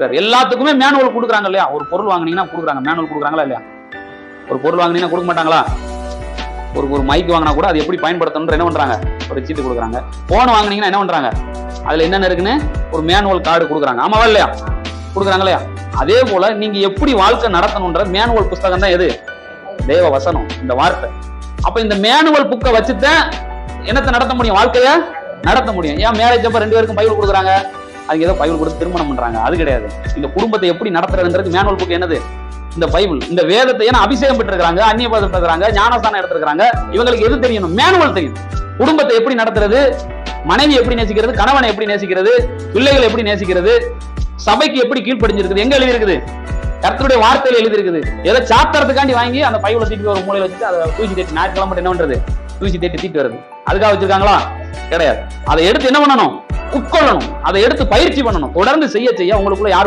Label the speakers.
Speaker 1: எல்லாத்துக்குமே மேனுவல் கொடுக்குறாங்க இல்லையா? ஒரு பொருள் வாங்கினீங்கன்னா கொடுக்குறாங்க. மேனுவல் கொடுக்குறாங்களா இல்லையா? ஒரு பொருள் வாங்குனீங்கன்னா கொடுக்க மாட்டாங்களா? ஒரு ஒரு மைக் வாங்கினா கூட அது எப்படி பயன்படுத்தணும்ன்ற என்ன பண்றாங்க? ஒரு சீட்டு கொடுக்குறாங்க. போன் வாங்குனீங்கன்னா என்ன பண்றாங்க? அதுல என்னென்ன இருக்குன்னு ஒரு மேனுவல் கார்டு கொடுக்குறாங்க. ஆமாவா இல்லையா? கொடுக்குறாங்க இல்லையா? அதே போல நீங்க எப்படி வாழ்க்கை நடத்தணும்ன்ற மேனுவல் புஸ்தகம் தான் எது? தேவ வசனம் இந்த வார்த்தை. அப்ப இந்த மேனுவல் புக்கை வச்சுதான் என்னத்தை நடத்த முடியும்? வாழ்க்கைய நடத்த முடியும். ஏன் மேரேஜ் அப்ப ரெண்டு பேருக்கும் பைபிள் கொடுக்குறாங்க? அது ஏதோ பைபிள் கொடுத்து திருமணம் பண்றாங்க. அது கிடையாது. இந்த குடும்பத்தை எப்படி நடத்துறதுன்றது மேனுவல் புக் என்னது? இந்த பைபிள். இந்த வேதத்தை ஏன்னா அபிஷேகம் பெற்றிருக்காங்க அந்நிய பாதம் பெற்றிருக்காங்க ஞானஸ்தானம் எடுத்திருக்காங்க இவங்களுக்கு எது தெரியணும்? மேனுவல் தெரியும். குடும்பத்தை எப்படி நடத்துறது? மனைவி எப்படி நேசிக்கிறது? கணவனை எப்படி நேசிக்கிறது? பிள்ளைகளை எப்படி நேசிக்கிறது? சபைக்கு எப்படி கீழ்ப்படிஞ்சிருக்குது? எங்க எழுதியிருக்குது? கர்த்தருடைய வார்த்தையில எழுதி இருக்குது ஏதோ சாத்திரத்துக்காண்டி வாங்கி அந்த பைபிளை தீட்டு ஒரு மூலையில வச்சுட்டு அதை தூசி தேட்டி ஞாயிற்றுக்கிழமை என்ன பண்றது? தூசி தேட்டி தீட்டு வருது. அதுக்காக வச்சிருக்காங்களா? கிடையாது. அதை எடுத்து என்ன பண்ணணும்? உட்கொள்ளணும் அதை எடுத்து பயிற்சி பண்ணணும். தொடர்ந்து செய்ய செய்ய உங்களுக்குள்ள யாரும்